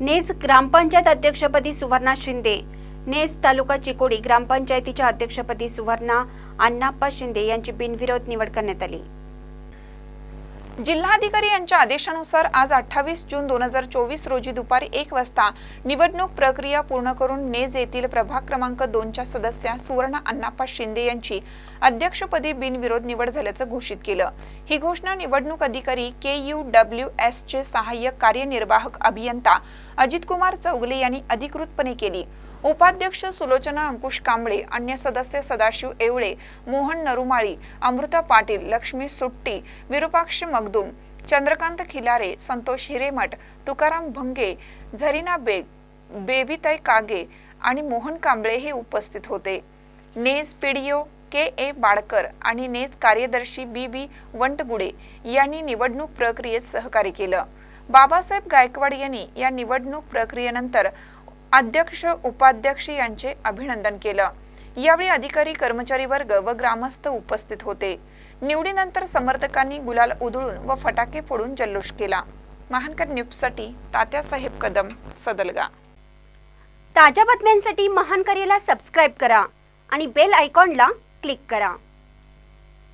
नेज ग्रामपंचायत अध्यक्षपदी सुवर्णा शिंदे. नेज तालुका चिकोडी ग्रामपंचायतीच्या अध्यक्षपदी सुवर्णा अण्णाप्पा शिंदे यांची बिनविरोध निवड करण्यात आली. जिल्हाधिकारी यांच्या आदेशानुसार आज अठ्ठावीस जून दोन हजार चोवीस रोजी दुपारी एक वाजता निवडणूक प्रक्रिया पूर्ण करून नेज येथील प्रभाग क्रमांक दोनच्या सदस्या सुवर्णा अण्णाप्पा शिंदे यांची अध्यक्षपदी बिनविरोध निवड झाल्याचं घोषित केलं. ही घोषणा निवडणूक अधिकारी के यू डब्ल्यू एस चे सहाय्यक कार्यनिर्वाहक अभियंता अजितकुमार चौगले यांनी अधिकृतपणे केली. उपाध्यक्ष सुलोचना अंकुश कांबळे अन्य सदस्य सदाशिव येवळे मोहन नरुमाळी अमृता पाटील लक्ष्मी सुट्टी विरुपाक्ष मगदूम चंद्रकांत खिलारे संतोष हिरेमठ तुकाराम भंगे झरीना बेग बेबीताई कागे आणि मोहन कांबळे हे उपस्थित होते. नेज पीडीओ के ए बाळकर आणि नेज कार्यदर्शी बी बी वंटगुडे यांनी निवडणूक प्रक्रियेत सहकार्य केलं. बाबासाहेब गायकवाड यांनी या निवडणूक प्रक्रियेनंतर अध्यक्ष उपाध्यक्ष यांचे अभिनंदन केलं. यावेळी अधिकारी कर्मचारी वर्ग व ग्रामस्थ उपस्थित होते. निवडीनंतर समर्थकांनी गुलाल उधळून व फटाके फोडून जल्लोष केला. महानकर न्यूजसाठी तात्यासाहेब कदम सदलगा. ताज्या बातम्यांसाठी महानकरीला सबस्क्राईब करा आणि बेल आयकॉनला क्लिक करा.